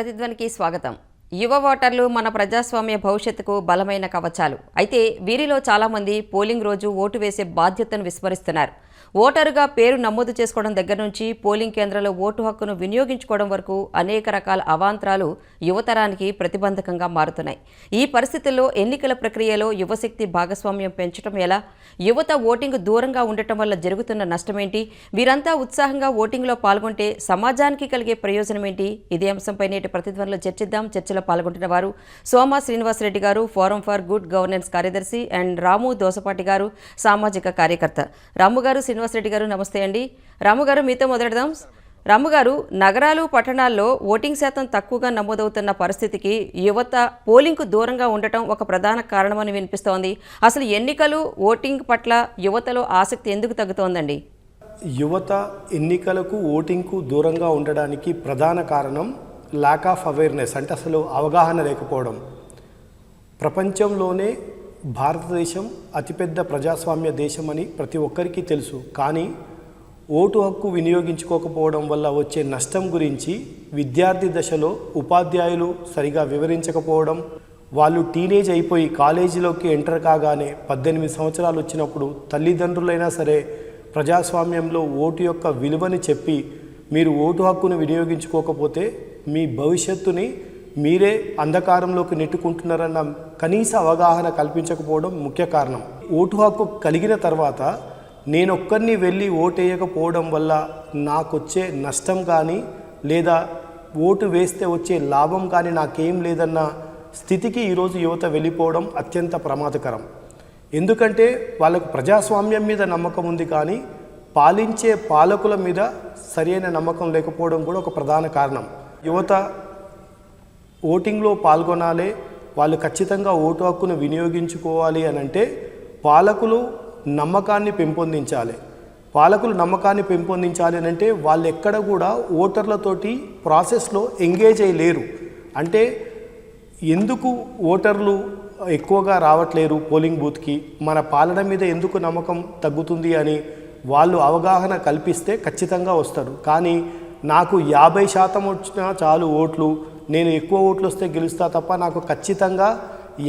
ప్రతిధ్వనికి స్వాగతం. యువ ఓటర్లు మన ప్రజాస్వామ్య భవిష్యత్తుకు బలమైన కవచాలు. అయితే వీరిలో చాలామంది పోలింగ్ రోజు ఓటు వేసే బాధ్యతను విస్మరిస్తున్నారు. ఓటరుగా పేరు నమోదు చేసుకోవడం దగ్గర నుంచి పోలింగ్ కేంద్రంలో ఓటు హక్కును వినియోగించుకోవడం వరకు అనేక రకాల అవాంతరాలు యువతరానికి ప్రతిబంధకంగా మారుతున్నాయి. ఈ పరిస్థితుల్లో ఎన్నికల ప్రక్రియలో యువశక్తి భాగస్వామ్యం పెంచడం ఎలా? యువత ఓటింగ్ దూరంగా ఉండటం వల్ల జరుగుతున్న నష్టమేంటి? వీరంతా ఉత్సాహంగా ఓటింగ్లో పాల్గొంటే సమాజానికి కలిగే ప్రయోజనం ఏంటి ఇదే అంశంపై నేటి ప్రతిధ్వనిలో చర్చిద్దాం. చర్చలో పాల్గొంటున్న వారు సోమా శ్రీనివాసరెడ్డి గారు ఫోరం ఫర్ గుడ్ గవర్నెన్స్ కార్యదర్శి అండ్ రాము దోసపాటి గారు సామాజిక కార్యకర్త. రాము గారు శ్రీనివాసరెడ్డి గారు నమస్తే అండి. రాము గారు మీతో మొదలెడదాం. రాము గారు నగరాలు పట్టణాల్లో ఓటింగ్ శాతం తక్కువగా నమోదవుతున్న పరిస్థితికి యువత పోలింగ్కు దూరంగా ఉండటం ఒక ప్రధాన కారణమని వినిపిస్తోంది. అసలు ఎన్నికలు ఓటింగ్ పట్ల యువతలో ఆసక్తి ఎందుకు తగ్గుతోందండి? యువత ఎన్నికలకు ఓటింగ్కు దూరంగా ఉండడానికి ప్రధాన కారణం ల్యాక్ ఆఫ్ అవేర్నెస్ అంటే అసలు అవగాహన లేకపోవడం. ప్రపంచంలోనే భారతదేశం అతిపెద్ద ప్రజాస్వామ్య దేశం అని ప్రతి ఒక్కరికి తెలుసు. కానీ ఓటు హక్కు వినియోగించుకోకపోవడం వల్ల వచ్చే నష్టం గురించి విద్యార్థి దశలో ఉపాధ్యాయులు సరిగా వివరించకపోవడం వాళ్ళు టీనేజ్ అయిపోయి కాలేజీలోకి ఎంటర్ కాగానే పద్దెనిమిది సంవత్సరాలు వచ్చినప్పుడు తల్లిదండ్రులైనా సరే ప్రజాస్వామ్యంలో ఓటు యొక్క విలువని చెప్పి మీరు ఓటు హక్కును వినియోగించుకోకపోతే మీ భవిష్యత్తుని మీరే అంధకారంలోకి నెట్టుకుంటున్నారన్న కనీస అవగాహన కల్పించకపోవడం ముఖ్య కారణం. ఓటు హక్కు కలిగిన తర్వాత నేనొక్కరిని వెళ్ళి ఓటేయకపోవడం వల్ల నాకొచ్చే నష్టం కానీ లేదా ఓటు వేస్తే వచ్చే లాభం కానీ నాకేం లేదన్న స్థితికి ఈరోజు యువత వెళ్ళిపోవడం అత్యంత ప్రమాదకరం. ఎందుకంటే వాళ్ళకు ప్రజాస్వామ్యం మీద నమ్మకం ఉంది కానీ పాలించే పాలకుల మీద సరైన నమ్మకం లేకపోవడం కూడా ఒక ప్రధాన కారణం. యువత ఓటింగ్లో పాల్గొనాలి వాళ్ళు ఖచ్చితంగా ఓటు హక్కును వినియోగించుకోవాలి అని అంటే పాలకులు నమ్మకాన్ని పెంపొందించాలి. పాలకులు నమ్మకాన్ని పెంపొందించాలి అని అంటే వాళ్ళు ఎక్కడ కూడా ఓటర్లతోటి ప్రాసెస్లో ఎంగేజ్ అయ్యలేరు. అంటే ఎందుకు ఓటర్లు ఎక్కువగా రావట్లేరు పోలింగ్ బూత్కి? మన పాలన మీద ఎందుకు నమ్మకం తగ్గుతుంది అని వాళ్ళు అవగాహన కల్పిస్తే ఖచ్చితంగా వస్తారు. కానీ నాకు యాభై శాతం వచ్చినా చాలు ఓట్లు నేను ఎక్కువ ఓట్లు వస్తే గెలుస్తా తప్ప నాకు ఖచ్చితంగా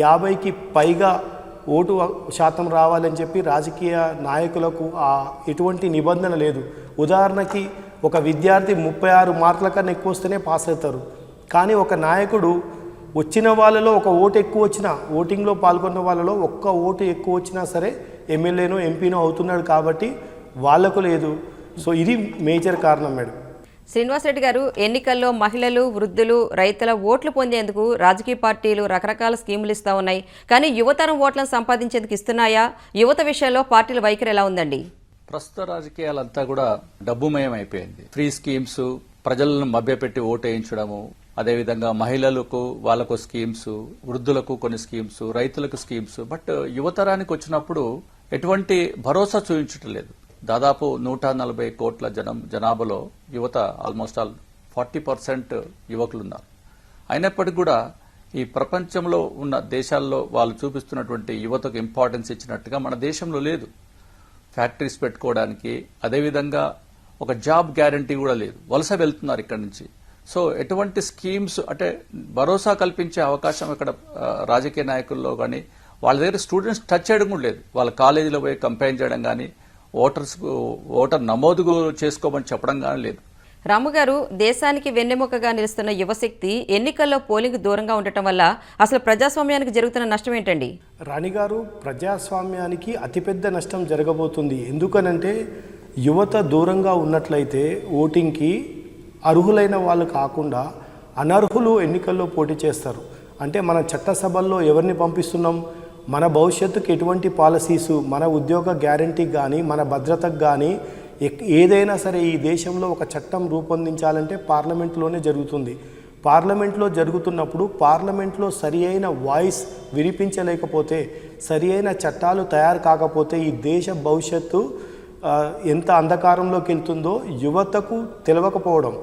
యాభైకి పైగా ఓటు శాతం రావాలని చెప్పి రాజకీయ నాయకులకు ఆ ఎటువంటి నిబంధన లేదు. ఉదాహరణకి ఒక విద్యార్థి ముప్పై ఆరు మార్కుల కన్నా ఎక్కువ వస్తేనే పాస్ అవుతారు. కానీ ఒక నాయకుడు వచ్చిన వాళ్ళలో ఒక ఓటు ఎక్కువ వచ్చినా ఓటింగ్లో పాల్గొన్న వాళ్ళలో ఒక్క ఓటు ఎక్కువ వచ్చినా సరే ఎమ్మెల్యేనో ఎంపీనో అవుతున్నాడు కాబట్టి వాళ్ళకు లేదు. సో ఇది మేజర్ కారణం మేడం. శ్రీనివాసరెడ్డి గారు ఎన్నికల్లో మహిళలు వృద్ధులు రైతుల ఓట్లు పొందేందుకు రాజకీయ పార్టీలు రకరకాల స్కీములు ఇస్తూ ఉన్నాయి. కానీ యువతరం ఓట్లను సంపాదించేందుకు ఇస్తున్నాయా? యువత విషయంలో పార్టీల వైఖరి ఎలా ఉందండి? ప్రస్తుత రాజకీయాలంతా కూడా డబ్బుమయం అయిపోయింది ఫ్రీ స్కీమ్స్ ప్రజలను మభ్యపెట్టి ఓటేయించడము అదేవిధంగా మహిళలకు వాళ్ళకు స్కీమ్స్ వృద్ధులకు కొన్ని స్కీమ్స్ రైతులకు స్కీమ్స్. బట్ యువతరానికి వచ్చినప్పుడు ఎటువంటి భరోసా చూపించటం లేదు. దాదాపు నూట నలభై కోట్ల జనం జనాభాలో యువత ఆల్మోస్ట్ ఆల్ ఫార్టీ పర్సెంట్ యువకులు ఉన్నారు అయినప్పటికీ కూడా ఈ ప్రపంచంలో ఉన్న దేశాల్లో వాళ్ళు చూపిస్తున్నటువంటి యువతకు ఇంపార్టెన్స్ ఇచ్చినట్టుగా మన దేశంలో లేదు. ఫ్యాక్టరీస్ పెట్టుకోవడానికి అదేవిధంగా ఒక జాబ్ గ్యారంటీ కూడా లేదు. వలస వెళ్తున్నారు ఇక్కడి నుంచి. సో ఎటువంటి స్కీమ్స్ అంటే భరోసా కల్పించే అవకాశం ఇక్కడ రాజకీయ నాయకుల్లో కానీ వాళ్ళ దగ్గర స్టూడెంట్స్ టచ్ చేయడం కూడా లేదు. వాళ్ళ కాలేజీలో పోయి కంపైన్ చేయడం కానీ ఓటర్స్ ఓటర్ నమోదు చేసుకోమని చెప్పడం కానీ లేదు. రాము గారు దేశానికి వెన్నెముకగా నిలుస్తున్న యువశక్తి ఎన్నికల్లో పోలింగ్ దూరంగా ఉండటం వల్ల అసలు ప్రజాస్వామ్యానికి జరుగుతున్న నష్టం ఏంటండి? రాణిగారు ప్రజాస్వామ్యానికి అతిపెద్ద నష్టం జరగబోతుంది. ఎందుకనంటే యువత దూరంగా ఉన్నట్లయితే ఓటింగ్కి అర్హులైన వాళ్ళు కాకుండా అనర్హులు ఎన్నికల్లో పోటీ చేస్తారు. అంటే మన చట్టసభల్లో ఎవరిని పంపిస్తున్నాం? మన భవిష్యత్తుకు ఎటువంటి పాలసీసు మన ఉద్యోగ గ్యారంటీకి కానీ మన భద్రతకు కానీ ఏదైనా సరే ఈ దేశంలో ఒక చట్టం రూపొందించాలంటే పార్లమెంట్లోనే జరుగుతుంది. పార్లమెంట్లో జరుగుతున్నప్పుడు పార్లమెంట్లో సరి అయిన వాయిస్ వినిపించలేకపోతే సరి అయిన చట్టాలు తయారు కాకపోతే ఈ దేశ భవిష్యత్తు ఎంత అంధకారంలోకి వెళ్తుందో యువతకు తెలవకపోవడం.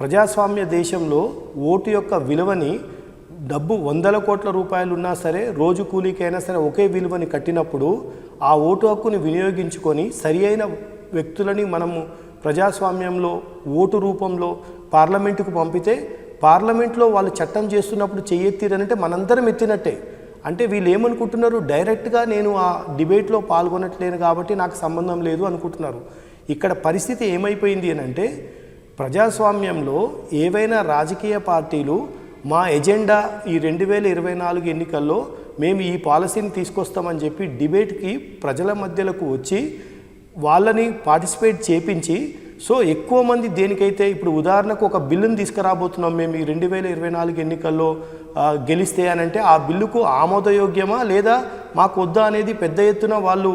ప్రజాస్వామ్య దేశంలో ఓటు యొక్క విలువని డబ్బు వందల కోట్ల రూపాయలు ఉన్నా సరే రోజు కూలీకైనా సరే ఒకే విలువని కట్టినప్పుడు ఆ ఓటు హక్కుని వినియోగించుకొని సరి అయిన వ్యక్తులని మనము ప్రజాస్వామ్యంలో ఓటు రూపంలో పార్లమెంటుకు పంపితే పార్లమెంట్లో వాళ్ళు చట్టం చేస్తున్నప్పుడు చెయ్యెత్తిరనంటే మనందరం ఎత్తినట్టే. అంటే వీళ్ళు ఏమనుకుంటున్నారు డైరెక్ట్గా నేను ఆ డిబేట్లో పాల్గొనట్లేను కాబట్టి నాకు సంబంధం లేదు అనుకుంటున్నారు. ఇక్కడ పరిస్థితి ఏమైపోయింది అని అంటే ప్రజాస్వామ్యంలో ఏవైనా రాజకీయ పార్టీలు మా ఎజెండా ఈ రెండు వేల ఇరవై నాలుగు ఎన్నికల్లో మేము ఈ పాలసీని తీసుకొస్తామని చెప్పి డిబేట్కి ప్రజల మధ్యలోకి వచ్చి వాళ్ళని పార్టిసిపేట్ చేపించి సో ఎక్కువ మంది దేనికైతే ఇప్పుడు ఉదాహరణకు ఒక బిల్లును తీసుకురాబోతున్నాం మేము ఈ రెండు వేల ఇరవై నాలుగు ఎన్నికల్లో గెలిస్తే అని అంటే ఆ బిల్లుకు ఆమోదయోగ్యమా లేదా మాకు వద్దా అనేది పెద్ద ఎత్తున వాళ్ళు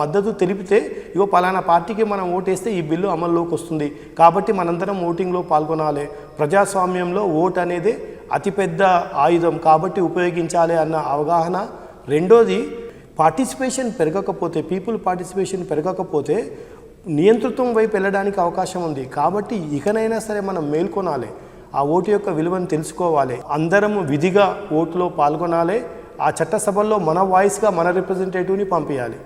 మద్దతు తెలిపితే ఇగో పలానా పార్టీకి మనం ఓటేస్తే ఈ బిల్లు అమల్లోకి వస్తుంది. కాబట్టి మనందరం ఓటింగ్లో పాల్గొనాలి. ప్రజాస్వామ్యంలో ఓట్ అనేది అతిపెద్ద ఆయుధం కాబట్టి ఉపయోగించాలి అన్న అవగాహన. రెండోది పార్టిసిపేషన్ పెరగకపోతే పీపుల్ పార్టిసిపేషన్ పెరగకపోతే నియంతృత్వం వైపు వెళ్ళడానికి అవకాశం ఉంది. కాబట్టి ఇకనైనా సరే మనం మేల్కొనాలి. ఆ ఓటు యొక్క విలువను తెలుసుకోవాలి. అందరము విధిగా ఓటులో పాల్గొనాలి. ఆ చట్టసభల్లో మన వాయిస్గా మన రిప్రజెంటేటివ్ని పంపించాలి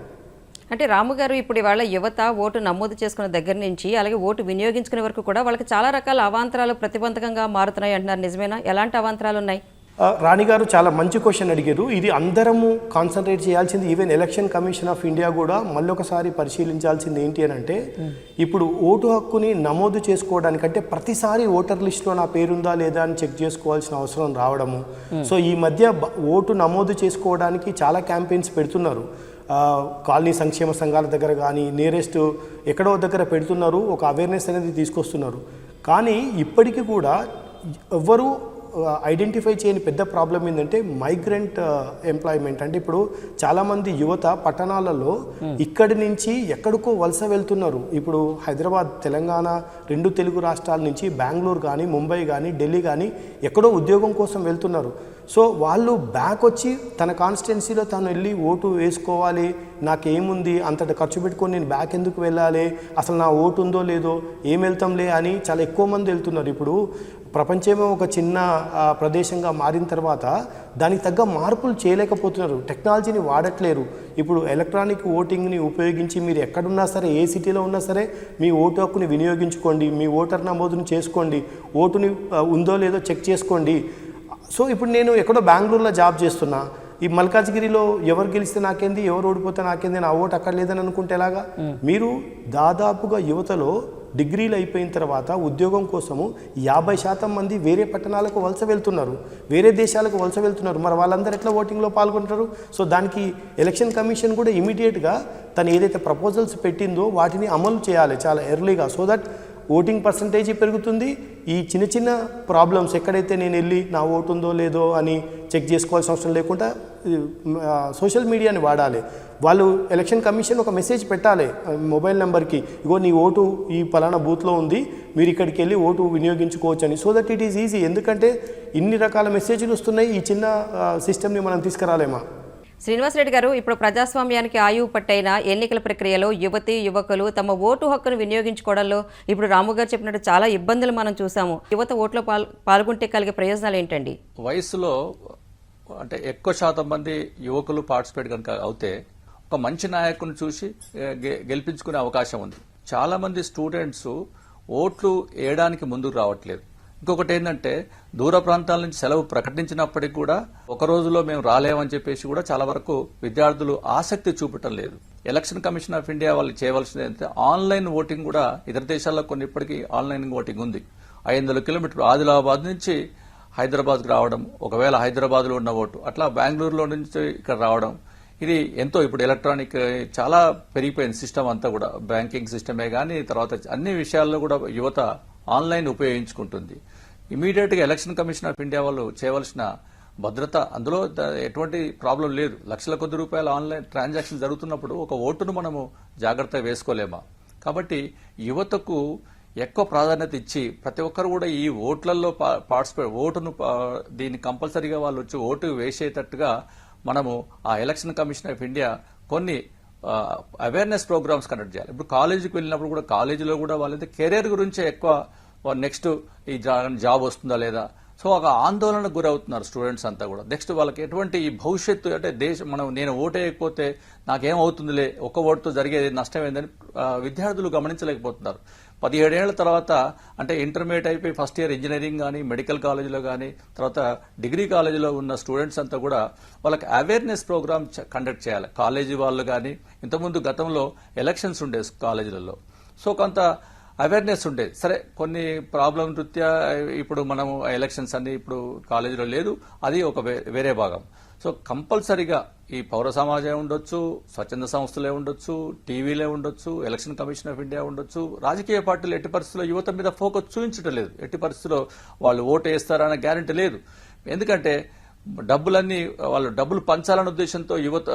అంటే రాము గారు ఇప్పుడు ఇవాళ యువత ఓటు నమోదు చేసుకున్న దగ్గర నుంచి అలాగే ఓటు వినియోగించుకునే వరకు కూడా వాళ్ళకి చాలా రకాల అవాంతరాలు ప్రతిబంధకంగా మారుతున్నాయి అంటున్నారు. నిజమేనా? ఎలాంటి అవాంతరాలు ఉన్నాయి? ఆ, రాణి గారు చాలా మంచి క్వశ్చన్ అడిగారు. ఇది అందరము కాన్సన్ట్రేట్ చేయాల్సింది even election commission of India కూడా మళ్ళొకసారి పరిశీలించాల్సింది ఏంటి అని అంటే ఇప్పుడు ఓటు హక్కుని నమోదు చేసుకోవడానికి అంటే ప్రతిసారి ఓటర్ లిస్టులో నా పేరుందా లేదా అని చెక్ చేసుకోవాల్సిన అవసరం రావడము. సో ఈ మధ్య ఓటు నమోదు చేసుకోవడానికి చాలా క్యాంపెయిన్స్ పెడుతున్నారు. కాలనీ సంక్షేమ సంఘాల దగ్గర కానీ నియరెస్ట్ ఎక్కడో దగ్గర పెడుతున్నారు ఒక అవేర్నెస్ అనేది తీసుకొస్తున్నారు. కానీ ఇప్పటికీ కూడా ఎవ్వరూ ఐడెంటిఫై చేయని పెద్ద ప్రాబ్లం ఏంటంటే మైగ్రెంట్ ఎంప్లాయ్మెంట్ అంటే ఇప్పుడు చాలామంది యువత పట్టణాలలో ఇక్కడి నుంచి ఎక్కడికో వలస వెళ్తున్నారు. ఇప్పుడు హైదరాబాద్ తెలంగాణ రెండు తెలుగు రాష్ట్రాల నుంచి బెంగళూరు కానీ ముంబై కానీ ఢిల్లీ కానీ ఎక్కడో ఉద్యోగం కోసం వెళ్తున్నారు. సో వాళ్ళు బ్యాక్ వచ్చి తన కాన్స్టిట్యున్సీలో తను వెళ్ళి ఓటు వేసుకోవాలి నాకేముంది అంతటి ఖర్చు పెట్టుకొని నేను బ్యాక్ ఎందుకు వెళ్ళాలి అసలు నా ఓటు ఉందో లేదో ఏం వెళ్తాంలే అని చాలా ఎక్కువ మంది వెళ్తున్నారు. ఇప్పుడు ప్రపంచమే ఒక చిన్న ప్రదేశంగా మారిన తర్వాత దానికి తగ్గ మార్పులు చేయలేకపోతున్నారు. టెక్నాలజీని వాడట్లేరు. ఇప్పుడు ఎలక్ట్రానిక్ ఓటింగ్ని ఉపయోగించి మీరు ఎక్కడున్నా సరే ఏ సిటీలో ఉన్నా సరే మీ ఓటు హక్కుని వినియోగించుకోండి మీ ఓటర్ నమోదును చేసుకోండి ఓటుని ఉందో లేదో చెక్ చేసుకోండి. సో ఇప్పుడు నేను ఎక్కడో బెంగళూరులో జాబ్ చేస్తున్నా. ఈ మల్కాజ్గిరిలో ఎవరు గెలిస్తే నాకేంది ఎవరు ఓడిపోతే నాకేంది నా ఓటు అక్కడ లేదని అనుకుంటే ఎలాగా? మీరు దాదాపుగా యువతలో డిగ్రీలు అయిపోయిన తర్వాత ఉద్యోగం కోసము యాభై శాతం మంది వేరే పట్టణాలకు వలస వెళ్తున్నారు. వేరే దేశాలకు వలస వెళ్తున్నారు. మరి వాళ్ళందరూ ఎట్లా ఓటింగ్లో పాల్గొంటారు? సో దానికి ఎలక్షన్ కమిషన్ కూడా ఇమీడియట్గా తను ఏదైతే ప్రపోజల్స్ పెట్టిందో వాటిని అమలు చేయాలి చాలా ఎర్లీగా. సో దట్ ఓటింగ్ పర్సంటేజ్ పెరుగుతుంది. ఈ చిన్న చిన్న ప్రాబ్లమ్స్ ఎక్కడైతే నేను వెళ్ళి నా ఓటు ఉందో లేదో అని చెక్ చేసుకోవాల్సిన అవసరం లేకుండా సోషల్ మీడియాని వాడాలి. వాళ్ళు ఎలక్షన్ కమిషన్ ఒక మెసేజ్ పెట్టాలి మొబైల్ నెంబర్కి. ఇగో నీ ఓటు ఈ పలానా బూత్లో ఉంది మీరు ఇక్కడికి వెళ్ళి ఓటు వినియోగించుకోవచ్చు అని so that it is easy. ఎందుకంటే ఇన్ని రకాల మెసేజ్లు వస్తున్నాయి ఈ చిన్న సిస్టమ్ని మనం తీసుకురాలేమా? శ్రీనివాసరెడ్డి గారు ఇప్పుడు ప్రజాస్వామ్యానికి ఆయువు పట్టైన ఎన్నికల ప్రక్రియలో యువతి యువకులు తమ ఓటు హక్కును వినియోగించుకోవడంలో ఇప్పుడు రాము గారు చెప్పినట్టు చాలా ఇబ్బందులు మనం చూసాము. యువత ఓట్లో పాల్ పాల్గొంటే కలిగే ప్రయోజనాలు ఏంటండి? వయసులో అంటే ఎక్కువ శాతం మంది యువకులు పార్టిసిపేట్ కనుక అవుతే ఒక మంచి నాయకుని చూసి గె- గెలిపించుకునే అవకాశం ఉంది. చాలా మంది స్టూడెంట్స్ ఓట్లు వేయడానికి ముందుకు రావట్లేదు. ఇంకొకటి ఏంటంటే దూర ప్రాంతాల నుంచి సెలవు ప్రకటించినప్పటికీ కూడా ఒక రోజులో మేము రాలేమని చెప్పేసి కూడా చాలా వరకు విద్యార్థులు ఆసక్తి చూపటం లేదు. ఎలక్షన్ కమిషన్ ఆఫ్ ఇండియా వాళ్ళు చేయవలసింది ఏంటంటే ఆన్లైన్ ఓటింగ్ కూడా ఇతర దేశాల్లో కొన్ని ఇప్పటికీ ఆన్లైన్ ఓటింగ్ ఉంది. ఐదు వందల కిలోమీటర్లు ఆదిలాబాద్ నుంచి హైదరాబాద్కి రావడం ఒకవేళ హైదరాబాద్లో ఉన్న ఓటు అట్లా బెంగళూరులో నుంచి ఇక్కడ రావడం ఇది ఎంతో ఇప్పుడు ఎలక్ట్రానిక్ చాలా పెరిగిపోయింది సిస్టమ్ అంతా కూడా. బ్యాంకింగ్ సిస్టమే కానీ తర్వాత అన్ని విషయాల్లో కూడా యువత ఆన్లైన్ ఉపయోగించుకుంటుంది. ఇమీడియట్గా ఎలక్షన్ కమిషన్ ఆఫ్ ఇండియా వాళ్ళు చేయవలసిన భద్రత అందులో ద- ఎటువంటి ప్రాబ్లం లేదు. లక్షల కొద్ది రూపాయల ఆన్లైన్ ట్రాన్సాక్షన్ జరుగుతున్నప్పుడు ఒక ఓటును మనము జాగ్రత్త వేసుకోలేమా? కాబట్టి యువతకు ఎక్కువ ప్రాధాన్యత ఇచ్చి ప్రతి ఒక్కరు కూడా ఈ ఓట్లలో పా- పార్టిసిపేట్ ఓటును దీన్ని కంపల్సరీగా వాళ్ళు వచ్చి ఓటు వేసేటట్టుగా మనము ఆ ఎలక్షన్ కమిషన్ ఆఫ్ ఇండియా కొన్ని అవేర్నెస్ ప్రోగ్రామ్స్ కండక్ట్ చేయాలి. ఇప్పుడు కాలేజీకి వెళ్ళినప్పుడు కూడా కాలేజీలో కూడా వాళ్ళైతే కెరీర్ గురించే ఎక్కువ నెక్స్ట్ ఈ జాబ్ వస్తుందా లేదా? సో ఒక ఆందోళనకు గురవుతున్నారు స్టూడెంట్స్ అంతా కూడా. నెక్స్ట్ వాళ్ళకి ఎటువంటి ఈ భవిష్యత్తు అంటే దేశం మనం నేను ఓటేయకపోతే నాకేమవుతుందిలే ఒక్క ఓటుతో జరిగేది నష్టం ఏందని విద్యార్థులు గమనించలేకపోతున్నారు. పదిహేడేళ్ళ తర్వాత అంటే ఇంటర్మీడియట్ అయిపోయి ఫస్ట్ ఇయర్ ఇంజనీరింగ్ కానీ మెడికల్ కాలేజీలో కానీ తర్వాత డిగ్రీ కాలేజీలో ఉన్న స్టూడెంట్స్ అంతా కూడా వాళ్ళకి అవేర్నెస్ ప్రోగ్రామ్ కండక్ట్ చేయాలి. కాలేజీ వాళ్ళు కానీ ఇంతకుముందు గతంలో ఎలక్షన్స్ ఉండే కాలేజీలలో. సో కొంత అవేర్నెస్ ఉండేది సరే కొన్ని ప్రాబ్లం రీత్యా ఇప్పుడు మనము ఎలక్షన్స్ అన్ని ఇప్పుడు కాలేజీలో లేదు. అది ఒక వే- వేరే భాగం. సో కంపల్సరీగా ఈ పౌర సమాజం ఉండొచ్చు స్వచ్ఛంద సంస్థలే ఉండొచ్చు టీవీలే ఉండొచ్చు ఎలక్షన్ కమిషన్ ఆఫ్ ఇండియా ఉండొచ్చు. రాజకీయ పార్టీలు ఎట్టి పరిస్థితుల్లో యువత మీద ఫోకస్ చూపించడం లేదు. ఎట్టి పరిస్థితుల్లో వాళ్ళు ఓటు వేస్తారన్న గ్యారంటీ లేదు. ఎందుకంటే డబ్బులన్నీ వాళ్ళు డబ్బులు పంచాలనే ఉద్దేశంతో యువత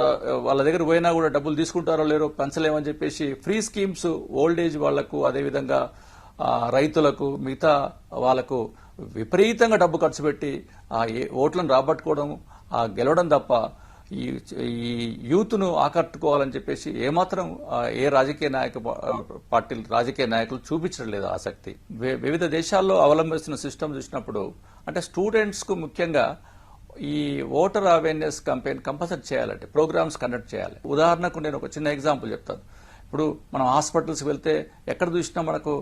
వాళ్ళ దగ్గర పోయినా కూడా డబ్బులు తీసుకుంటారో లేరో పంచలేమని చెప్పేసి ఫ్రీ స్కీమ్స్ ఓల్డ్ ఏజ్ వాళ్ళకు అదేవిధంగా రైతులకు మిగతా వాళ్ళకు విపరీతంగా డబ్బు ఖర్చు పెట్టి ఆ ఏ- ఓట్లను రాబట్టుకోవడం ఆ గెలవడం తప్ప ఈ ఈ యూత్ను ఆకట్టుకోవాలని చెప్పేసి ఏమాత్రం ఏ రాజకీయ నాయక పార్టీలు రాజకీయ నాయకులు చూపించడం లేదు ఆసక్తి వివిధ దేశాల్లో అవలంబిస్తున్న సిస్టమ్ చూసినప్పుడు అంటే స్టూడెంట్స్కు ముఖ్యంగా ఈ ఓటర్ అవేర్నెస్ కంపెయిన్ కంపల్సరీ చేయాలంటే ప్రోగ్రామ్స్ కండక్ట్ చేయాలి. ఉదాహరణకు నేను ఒక చిన్న ఎగ్జాంపుల్ చెప్తాను. ఇప్పుడు మనం హాస్పిటల్స్ వెళ్తే ఎక్కడ చూసినా మనకు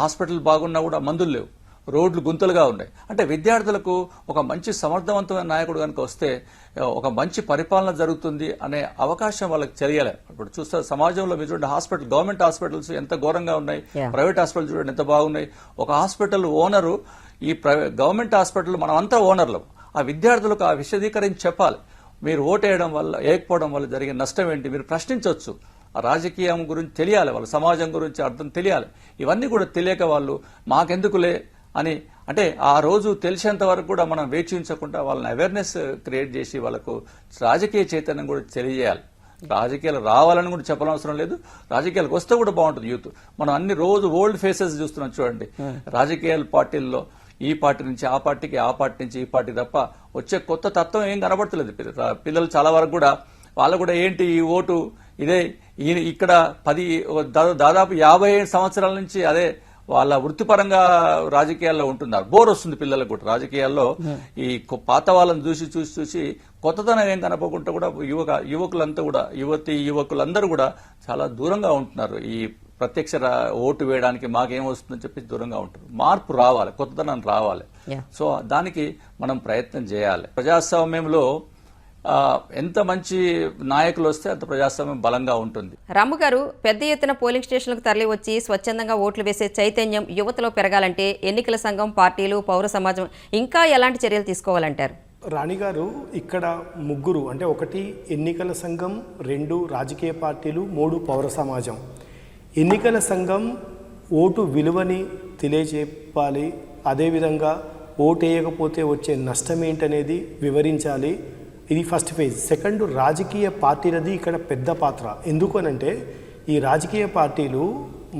హాస్పిటల్ బాగున్నా కూడా మందులు లేవు. రోడ్లు గుంతలుగా ఉన్నాయి. అంటే విద్యార్థులకు ఒక మంచి సమర్థవంతమైన నాయకుడు కనుక వస్తే ఒక మంచి పరిపాలన జరుగుతుంది అనే అవకాశం వాళ్ళకి తెలియాలి. ఇప్పుడు చూస్తే సమాజంలో మీరు చూడండి హాస్పిటల్ గవర్నమెంట్ హాస్పిటల్స్ ఎంత ఘోరంగా ఉన్నాయి. ప్రైవేట్ హాస్పిటల్ చూడండి ఎంత బాగున్నాయి. ఒక హాస్పిటల్ ఓనరు ఈ గవర్నమెంట్ హాస్పిటల్ మనం అంతా ఓనర్లు. ఆ విద్యార్థులకు ఆ విశదీకరించి చెప్పాలి. మీరు ఓటేయడం వల్ల వేయకపోవడం వల్ల జరిగే నష్టం ఏంటి? మీరు ప్రశ్నించవచ్చు. ఆ రాజకీయం గురించి తెలియాలి వాళ్ళ సమాజం గురించి అర్థం తెలియాలి. ఇవన్నీ కూడా తెలియక వాళ్ళు మాకెందుకులే అని అంటే ఆ రోజు తెలిసేంత వరకు కూడా మనం వేచించకుండా వాళ్ళని అవేర్నెస్ క్రియేట్ చేసి వాళ్ళకు రాజకీయ చైతన్యం కూడా తెలియజేయాలి. రాజకీయాలు రావాలని కూడా చెప్పనవసరం లేదు. రాజకీయాలకు వస్తే కూడా బాగుంటుంది యూత్. మనం అన్ని రోజు ఓల్డ్ ఫేసెస్ చూస్తున్నాం చూడండి. రాజకీయాల పార్టీల్లో ఈ పార్టీ నుంచి ఆ పార్టీకి ఆ పార్టీ నుంచి ఈ పార్టీ తప్ప వచ్చే కొత్త తత్వం ఏం కనబడతలేదు. పిల్ల- పిల్లలు చాలా వరకు కూడా వాళ్ళు కూడా ఏంటి ఈ ఓటు ఇదే ఈయన ఇక్కడ పది దాదాపు యాభై సంవత్సరాల నుంచి అదే వాళ్ళ వృత్తిపరంగా రాజకీయాల్లో ఉంటున్నారు. బోర్ వస్తుంది పిల్లలకు కూడా. రాజకీయాల్లో ఈ పాత వాళ్ళని చూసి చూసి చూసి కొత్తదనం ఏం కనపకుండా కూడా యువక యువకులంతా కూడా యువతి యువకులందరూ కూడా చాలా దూరంగా ఉంటున్నారు. ఈ ప్రత్యక్ష ఓటు వేయడానికి మాకేం వస్తుందని చెప్పి దూరంగా ఉంటారు మార్పు రావాలి. కొత్తదనం రావాలి. సో దానికి మనం ప్రయత్నం చేయాలి. ప్రజాస్వామ్యంలో ఎంత మంచి నాయకులు వస్తే అంత ప్రజాస్వామ్యం బలంగా ఉంటుంది. రాము గారు పెద్ద ఎత్తున పోలింగ్ స్టేషన్లకు తరలి వచ్చి స్వచ్ఛందంగా ఓట్లు వేసే చైతన్యం యువతలో పెరగాలంటే ఎన్నికల సంఘం పార్టీలు పౌర సమాజం ఇంకా ఎలాంటి చర్యలు తీసుకోవాలంటారు? రాణి గారు ఇక్కడ ముగ్గురు అంటే ఒకటి ఎన్నికల సంఘం రెండు రాజకీయ పార్టీలు మూడు పౌర సమాజం. ఎన్నికల సంఘం ఓటు విలువని తెలియజెప్పాలి. అదేవిధంగా ఓటు వేయకపోతే వచ్చే నష్టం ఏంటనేది వివరించాలి. ఇది ఫస్ట్ ఫేజ్ సెకండ్ రాజకీయ పార్టీలది ఇక్కడ పెద్ద పాత్ర. ఎందుకు అనంటే ఈ రాజకీయ పార్టీలు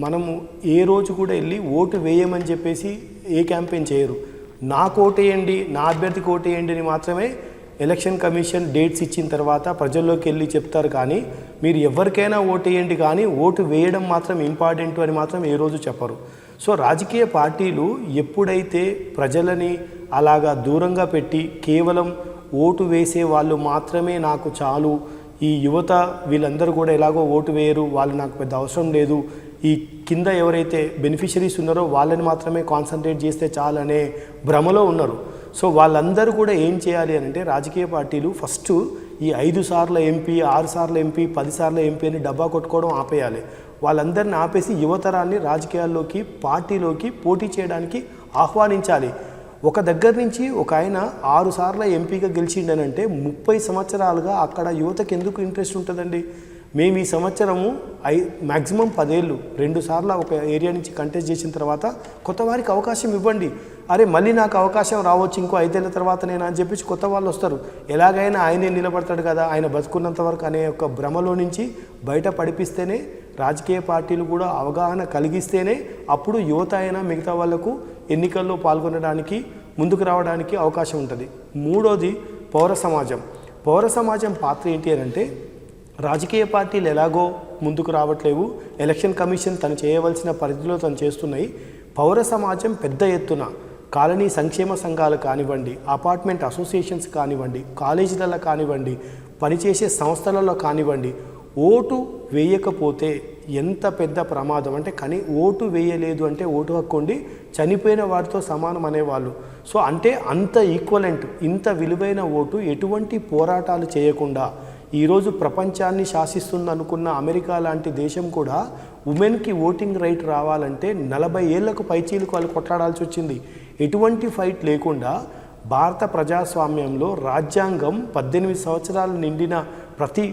మనము ఏ రోజు కూడా వెళ్ళి ఓటు వేయమని చెప్పేసి ఏ క్యాంపెయిన్ చేయరు. నాకు ఓటేయండి నా అభ్యర్థికి ఓటేయండి అని మాత్రమే ఎలక్షన్ కమిషన్ డేట్స్ ఇచ్చిన తర్వాత ప్రజల్లోకి వెళ్ళి చెప్తారు కానీ మీరు ఎవరికైనా ఓటేయండి కానీ ఓటు వేయడం మాత్రం ఇంపార్టెంట్ అని మాత్రం ఏ రోజు చెప్పరు. సో రాజకీయ పార్టీలు ఎప్పుడైతే ప్రజలని అలాగా దూరంగా పెట్టి కేవలం ఓటు వేసే వాళ్ళు మాత్రమే నాకు చాలు. ఈ యువత వీళ్ళందరూ కూడా ఎలాగో ఓటు వేయరు వాళ్ళు నాకు పెద్ద అవసరం లేదు. ఈ కింద ఎవరైతే బెనిఫిషరీస్ ఉన్నారో వాళ్ళని మాత్రమే కాన్సన్ట్రేట్ చేస్తే చాలనే భ్రమలో ఉన్నారు. సో వాళ్ళందరూ కూడా ఏం చేయాలి అని అంటే రాజకీయ పార్టీలు ఫస్ట్ ఈ ఐదు సార్ల ఎంపీ ఆరు సార్ల ఎంపీ పది సార్ల ఎంపీ అని డబ్బా కొట్టుకోవడం ఆపేయాలి. వాళ్ళందరిని ఆపేసి యువతరాన్ని రాజకీయాల్లోకి పార్టీలోకి పోటీ చేయడానికి ఆహ్వానించాలి. ఒక దగ్గర నుంచి ఒక ఆయన ఆరుసార్ల ఎంపీగా గెలిచిండనంటే ముప్పై సంవత్సరాలుగా అక్కడ యువతకి ఎందుకు ఇంట్రెస్ట్ ఉంటుందండి? మేము ఈ సంవత్సరము ఐ మ్యాక్సిమం పదేళ్ళు రెండు సార్లు ఒక ఏరియా నుంచి కంటెస్ట్ చేసిన తర్వాత కొత్త వారికి అవకాశం ఇవ్వండి. అరే మళ్ళీ నాకు అవకాశం రావచ్చు ఇంకో ఐదేళ్ళ తర్వాత నేను అని చెప్పేసి కొత్త వాళ్ళు వస్తారు. ఎలాగైనా ఆయనే నిలబడతాడు కదా ఆయన బతుకున్నంత వరకు అనే ఒక భ్రమలో నుంచి బయట పడిపిస్తేనే రాజకీయ పార్టీలు కూడా అవగాహన కలిగిస్తేనే అప్పుడు యువత అయినా మిగతా వాళ్ళకు ఎన్నికల్లో పాల్గొనడానికి ముందుకు రావడానికి అవకాశం ఉంటుంది. మూడోది పౌర సమాజం. పౌర సమాజం పాత్ర ఏంటి అని అంటే రాజకీయ పార్టీలు ఎలాగో ముందుకు రావట్లేవు. ఎలక్షన్ కమిషన్ తను చేయవలసిన పరిధిలో తను చేస్తున్నాయి. పౌర సమాజం పెద్ద ఎత్తున కాలనీ సంక్షేమ సంఘాలు కానివ్వండి అపార్ట్మెంట్ అసోసియేషన్స్ కానివ్వండి కాలేజీలలో కానివ్వండి పనిచేసే సంస్థలలో కానివ్వండి ఓటు వేయకపోతే ఎంత పెద్ద ప్రమాదం? అంటే కానీ ఓటు వేయలేదు అంటే ఓటు హక్కు ఉండి చనిపోయిన వారితో సమానం అనేవాళ్ళు. సో అంటే అంత ఈక్వలెంట్ ఇంత విలువైన ఓటు ఎటువంటి పోరాటాలు చేయకుండా ఈరోజు ప్రపంచాన్ని శాసిస్తుంది అనుకున్న అమెరికా లాంటి దేశం కూడా ఉమెన్కి ఓటింగ్ రైట్ రావాలంటే నలభై ఏళ్ళకు పైచీలకు వాళ్ళు కొట్లాడాల్సి వచ్చింది. ఎటువంటి ఫైట్ లేకుండా భారత ప్రజాస్వామ్యంలో రాజ్యాంగం పద్దెనిమిది సంవత్సరాలు నిండిన ప్రతి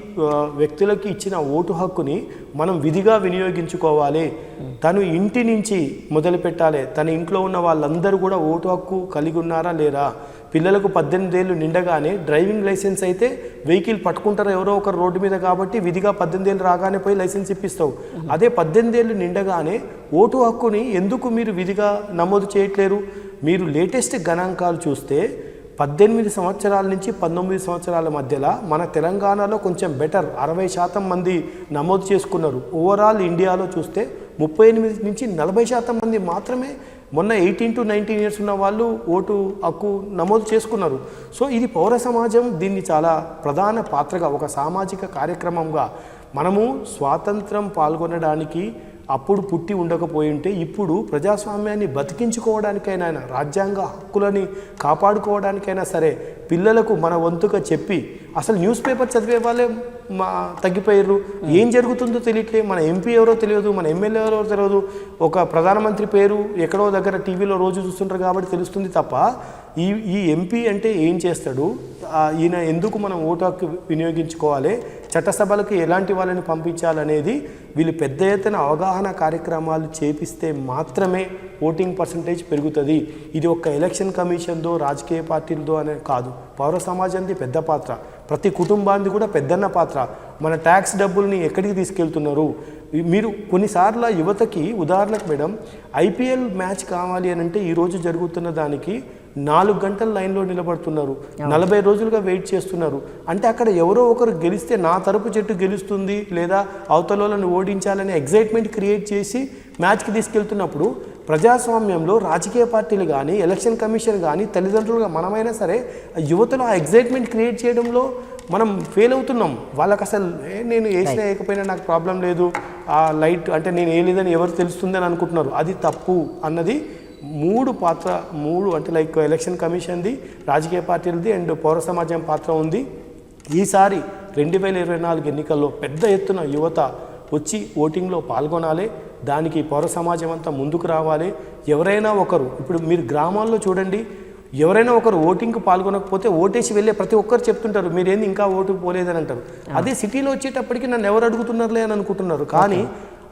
వ్యక్తులకి ఇచ్చిన ఓటు హక్కుని మనం విధిగా వినియోగించుకోవాలి. తను ఇంటి నుంచి మొదలు పెట్టాలి తన ఇంట్లో ఉన్న వాళ్ళందరూ కూడా ఓటు హక్కు కలిగి ఉన్నారా లేరా? పిల్లలకు పద్దెనిమిది ఏళ్ళు నిండగానే డ్రైవింగ్ లైసెన్స్ అయితే వెహికల్ పట్టుకుంటారు ఎవరో ఒకరు రోడ్డు మీద కాబట్టి విధిగా పద్దెనిమిది ఏళ్ళు రాగానే పోయి లైసెన్స్ ఇప్పిస్తావు. అదే పద్దెనిమిది ఏళ్ళు నిండగానే ఓటు హక్కుని ఎందుకు మీరు విధిగా నమోదు చేయట్లేరు? మీరు లేటెస్ట్ గణాంకాలు చూస్తే పద్దెనిమిది సంవత్సరాల నుంచి పంతొమ్మిది సంవత్సరాల మధ్యలో మన తెలంగాణలో కొంచెం బెటర్ అరవై శాతం మంది నమోదు చేసుకున్నారు. ఓవరాల్ ఇండియాలో చూస్తే ముప్పై ఎనిమిది నుంచి నలభై శాతం మంది మాత్రమే మొన్న ఎయిటీన్ టు నైన్టీన్ ఇయర్స్ ఉన్న వాళ్ళు ఓటు హక్కు నమోదు చేసుకున్నారు. సో ఇది పౌర సమాజం దీన్ని చాలా ప్రధాన పాత్రగా ఒక సామాజిక కార్యక్రమంగా మనము స్వాతంత్రం పాల్గొనడానికి అప్పుడు పుట్టి ఉండకపోయి ఉంటే ఇప్పుడు ప్రజాస్వామ్యాన్ని బతికించుకోవడానికైనా రాజ్యాంగ హక్కులని కాపాడుకోవడానికైనా సరే పిల్లలకు మన వంతుగా చెప్పి అసలు న్యూస్ పేపర్ చదివే వాళ్ళే మా తగ్గిపోయారు ఏం జరుగుతుందో తెలియట్లే. మన ఎంపీ ఎవరో తెలియదు మన ఎమ్మెల్యే ఎవరో తెలియదు. ఒక ప్రధానమంత్రి పేరు ఎక్కడో దగ్గర టీవీలో రోజు చూస్తుంటారు కాబట్టి తెలుస్తుంది తప్ప ఈ ఈ ఎంపీ అంటే ఏం చేస్తాడు? ఈయన ఎందుకు మనం ఓటు హక్కు వినియోగించుకోవాలి? చట్టసభలకు ఎలాంటి వాళ్ళని పంపించాలనేది వీళ్ళు పెద్ద ఎత్తున అవగాహన కార్యక్రమాలు చేపిస్తే మాత్రమే ఓటింగ్ పర్సంటేజ్ పెరుగుతుంది. ఇది ఒక్క ఎలక్షన్ కమిషన్దో రాజకీయ పార్టీలదో అనే కాదు. పౌర సమాజానికి పెద్ద పాత్ర. ప్రతి కుటుంబానికి కూడా పెద్దన్న పాత్ర. మన ట్యాక్స్ డబ్బుల్ని ఎక్కడికి తీసుకెళ్తున్నారు? మీరు కొన్నిసార్లు యువతకి ఉదాహరణకు మేడం ఐపీఎల్ మ్యాచ్ కావాలి అని అంటే ఈరోజు జరుగుతున్న దానికి నాలుగు గంటల లైన్లో నిలబడుతున్నారు. నలభై రోజులుగా వెయిట్ చేస్తున్నారు. అంటే అక్కడ ఎవరో ఒకరు గెలిస్తే నా తరపు జట్టు గెలుస్తుంది లేదా అవతలను ఓడించాలనే ఎగ్జైట్మెంట్ క్రియేట్ చేసి మ్యాచ్కి తీసుకెళ్తున్నప్పుడు ప్రజాస్వామ్యంలో రాజకీయ పార్టీలు కానీ ఎలక్షన్ కమిషన్ కానీ తల్లిదండ్రులుగా మనమైనా సరే యువతలో ఆ ఎగ్జైట్మెంట్ క్రియేట్ చేయడంలో మనం ఫెయిల్ అవుతున్నాం. వాళ్ళకి అసలు "ఏ, నేను వేసినా వేయకపోయినా నాకు ప్రాబ్లం లేదు. ఆ లైట్ అంటే నేను వేయలేదని ఎవరు తెలుస్తుందని అనుకుంటున్నారు. అది తప్పు అన్నది మూడు పాత్ర మూడు అంటే లైక్ ఎలక్షన్ కమిషన్ది రాజకీయ పార్టీలది అండ్ పౌర సమాజం పాత్ర ఉంది. ఈసారి రెండు వేల ఇరవై నాలుగు ఎన్నికల్లో పెద్ద ఎత్తున యువత వచ్చి ఓటింగ్లో పాల్గొనాలి. దానికి పౌర సమాజం అంతా ముందుకు రావాలి. ఎవరైనా ఒకరు ఇప్పుడు మీరు గ్రామాల్లో చూడండి ఎవరైనా ఒకరు ఓటింగ్కి పాల్గొనకపోతే ఓటేసి వెళ్ళే ప్రతి ఒక్కరు చెప్తుంటారు మీరేంది ఇంకా ఓటు పోలేదని అంటారు. అదే సిటీలో వచ్చేటప్పటికి నన్ను ఎవరు అడుగుతున్నారులే అని అనుకుంటున్నారు. కానీ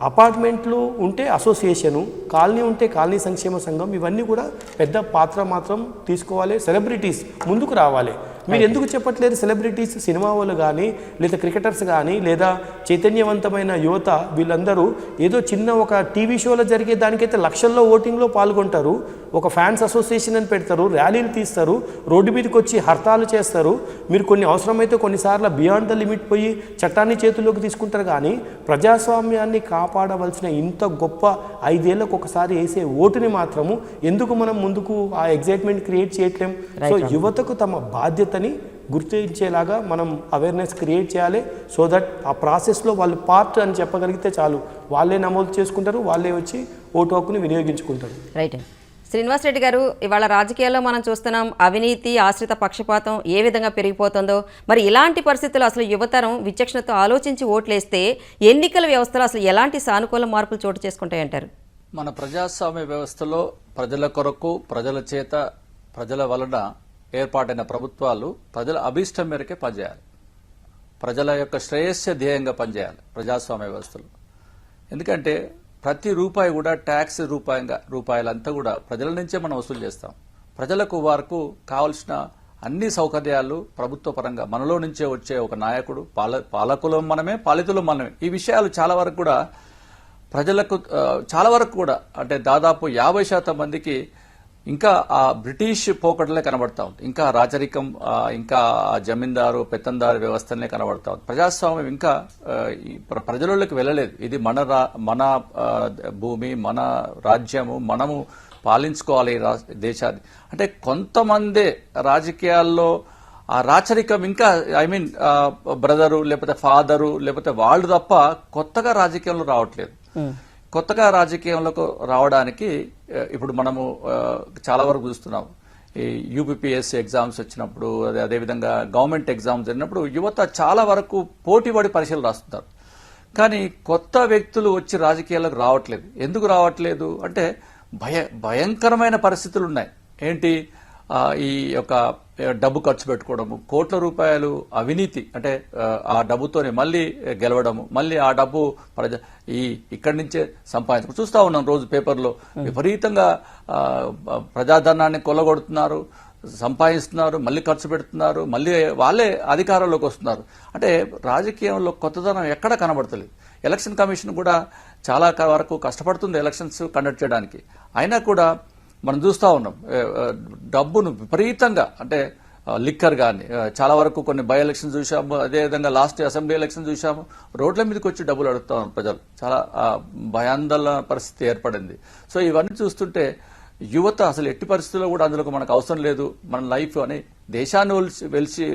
అపార్ట్మెంట్లు ఉంటే అసోసియేషను కాలనీ ఉంటే కాలనీ సంక్షేమ సంఘం ఇవన్నీ కూడా పెద్ద పాత్ర మాత్రం తీసుకోవాలి సెలబ్రిటీస్ ముందుకు రావాలి. మీరు ఎందుకు చెప్పట్లేదు సెలబ్రిటీస్ సినిమా వాళ్ళు కానీ లేదా క్రికెటర్స్ కానీ లేదా చైతన్యవంతమైన యువత వీళ్ళందరూ ఏదో చిన్న ఒక టీవీ షోలో జరిగే దానికైతే లక్షల్లో ఓటింగ్లో పాల్గొంటారు. ఒక ఫ్యాన్స్ అసోసియేషన్ అని పెడతారు ర్యాలీలు తీస్తారు రోడ్డు మీదకి వచ్చి హర్తాలు చేస్తారు. మీరు కొన్ని అవసరమైతే కొన్నిసార్లు బియాండ్ ద లిమిట్ పోయి చట్టాన్ని చేతుల్లోకి తీసుకుంటారు కానీ ప్రజాస్వామ్యాన్ని కాపాడవలసిన ఇంత గొప్ప ఐదేళ్ళకు ఒకసారి వేసే ఓటుని మాత్రము ఎందుకు మనం ముందుకు ఆ ఎగ్జైట్మెంట్ క్రియేట్ చేయట్లేం? సో యువతకు తమ బాధ్యతని గుర్తించేలాగా మనం అవేర్నెస్ క్రియేట్ చేయాలి. సో దట్ ఆ ప్రాసెస్లో వాళ్ళు పార్ట్ అని చెప్పగలిగితే చాలు. వాళ్ళే నమోదు చేసుకుంటారు వాళ్ళే వచ్చి ఓటు హక్కుని వినియోగించుకుంటారు. రైట్ శ్రీనివాస్ రెడ్డి గారు ఇవాళ రాజకీయాల్లో మనం చూస్తున్నాం అవినీతి ఆశ్రిత పక్షపాతం ఏ విధంగా పెరిగిపోతుందో. మరి ఇలాంటి పరిస్థితుల్లో అసలు యువతరం విచక్షణతో ఆలోచించి ఓట్లేస్తే ఎన్నికల వ్యవస్థలో అసలు ఎలాంటి సానుకూల మార్పులు చోటు చేసుకుంటాయంటారు? మన ప్రజాస్వామ్య వ్యవస్థలో ప్రజల కొరకు ప్రజల చేత ప్రజల వలన ఏర్పాటైన ప్రభుత్వాలు ప్రజల అభీష్టం మేరకే పనిచేయాలి. ప్రజల యొక్క శ్రేయస్య ధ్యేయంగా పనిచేయాలి ప్రజాస్వామ్య వ్యవస్థలు. ఎందుకంటే ప్రతి రూపాయి కూడా ట్యాక్స్ రూపాయంగా రూపాయలంతా కూడా ప్రజల నుంచే మనం వసూలు చేస్తాం. ప్రజలకు వారికి కావలసిన అన్ని సౌకర్యాలు ప్రభుత్వ పరంగా మనలో నుంచే వచ్చే ఒక నాయకుడు పాల పాలకులం మనమే పాలితులు మనమే. ఈ విషయాలు చాలా వరకు కూడా ప్రజలకు చాలా వరకు కూడా అంటే దాదాపు యాభై శాతం మందికి ఇంకా ఆ బ్రిటిష్ పోకడలే కనబడతా ఉంది. ఇంకా రాచరికం ఇంకా జమీందారు పెత్తందారు వ్యవస్థలనే కనబడతా ఉంది. ప్రజాస్వామ్యం ఇంకా ప్రజలలోకి వెళ్ళలేదు. ఇది మన రా- మన భూమి మన రాజ్యము మనము పాలించుకోవాలి రా- దేశాన్ని. అంటే కొంతమందే రాజకీయాల్లో ఆ రాచరికం ఇంకా ఐ మీన్ బ్రదరు లేకపోతే ఫాదరు లేకపోతే వాళ్ళు తప్ప కొత్తగా రాజకీయంలో రావట్లేదు. కొత్తగా రాజకీయంలోకి రావడానికి ఇప్పుడు మనము చాలా వరకు చూస్తున్నాం. ఈ యూపీపీఎస్సీ ఎగ్జామ్స్ వచ్చినప్పుడు అదే అదేవిధంగా గవర్నమెంట్ ఎగ్జామ్స్ జరిగినప్పుడు యువత చాలా వరకు పోటీపడి పరీక్షలు రాస్తున్నారు. కానీ కొత్త వ్యక్తులు వచ్చి రాజకీయాలకు రావట్లేదు. ఎందుకు రావట్లేదు? అంటే భయ భయంకరమైన పరిస్థితులు ఉన్నాయి. ఏంటి? ఈ యొక్క డబ్బు ఖర్చు పెట్టుకోవడము. కోట్ల రూపాయలు అవినీతి అంటే ఆ, డబ్బుతోనే మళ్ళీ గెలవడము మళ్ళీ ఆ డబ్బు ప్రజ ఈ ఇక్కడి నుంచే సంపాదించు చూస్తా ఉన్నాం రోజు పేపర్లో. విపరీతంగా ప్రజాధనాన్ని కొల్లగొడుతున్నారు సంపాదిస్తున్నారు మళ్ళీ ఖర్చు పెడుతున్నారు మళ్ళీ వాళ్ళే అధికారంలోకి వస్తున్నారు. అంటే రాజకీయంలో కొత్తదనం ఎక్కడ కనబడతలేదు. ఎలక్షన్ కమిషన్ కూడా చాలా వరకు కష్టపడుతుంది ఎలక్షన్స్ కండక్ట్ చేయడానికి. అయినా కూడా మనం చూస్తా ఉన్నాం. డబ్బును విపరీతంగా అంటే లిక్కర్ కానీ చాలా వరకు కొన్ని బై ఎలక్షన్ చూసాము అదేవిధంగా లాస్ట్ అసెంబ్లీ ఎలక్షన్ చూసాము రోడ్ల మీదకి వచ్చి డబ్బులు అడుగుతా ప్రజలు. చాలా భయాందోళన పరిస్థితి ఏర్పడింది. సో ఇవన్నీ చూస్తుంటే యువత అసలు ఎట్టి పరిస్థితుల్లో కూడా అందులోకి మనకు అవసరం లేదు. మన లైఫ్ అని దేశాన్ని వెలిసి వెలిసి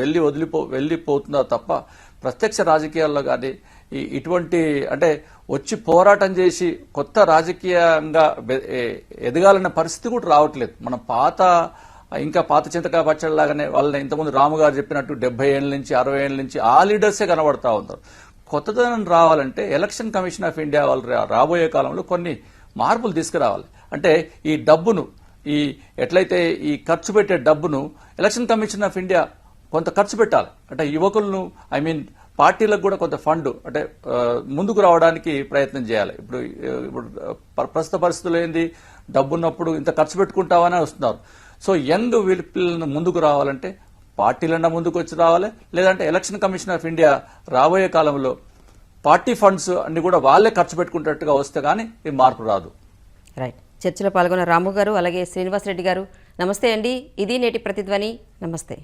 వెళ్ళి వదిలిపో వెళ్ళిపోతుందా తప్ప ప్రత్యక్ష రాజకీయాల్లో కానీ ఈ ఇటువంటి అంటే వచ్చి పోరాటం చేసి కొత్త రాజకీయంగా ఎదగాలన్న పరిస్థితి కూడా రావట్లేదు. మన పాత ఇంకా పాత చింతకాయ పచ్చడిలాగానే వాళ్ళని ఇంతకుముందు రాము గారు చెప్పినట్టు డెబ్బై ఏళ్ళ నుంచి అరవై ఏళ్ళ నుంచి ఆ లీడర్సే కనబడతా ఉంటారు కొత్తదనం రావాలంటే ఎలక్షన్ కమిషన్ ఆఫ్ ఇండియా వాళ్ళు రాబోయే కాలంలో కొన్ని మార్పులు తీసుకురావాలి. అంటే ఈ డబ్బును ఈ ఎట్లయితే ఈ ఖర్చు పెట్టే డబ్బును ఎలక్షన్ కమిషన్ ఆఫ్ ఇండియా కొంత ఖర్చు పెట్టాలి. అంటే యువకులను ఐ మీన్ పార్టీలకు కూడా కొంత ఫండ్ అంటే ముందుకు రావడానికి ప్రయత్నం చేయాలి. ఇప్పుడు ఇప్పుడు ప్రస్తుత పరిస్థితులు ఏంది? డబ్బున్నప్పుడు ఇంత ఖర్చు పెట్టుకుంటామని వస్తున్నారు. సో యంగ్ వీళ్ళ పిల్లలను ముందుకు రావాలంటే పార్టీలన్నా ముందుకు వచ్చి రావాలి. లేదంటే ఎలక్షన్ కమిషన్ ఆఫ్ ఇండియా రాబోయే కాలంలో పార్టీ ఫండ్స్ అన్ని కూడా వాళ్ళే ఖర్చు పెట్టుకుంటట్టుగా వస్తే కానీ ఈ మార్పు రాదు. రైట్. చర్చలో పాల్గొన్న రాము గారు అలాగే శ్రీనివాసరెడ్డి గారు నమస్తే అండి. ఇది నేటి ప్రతిధ్వని. నమస్తే.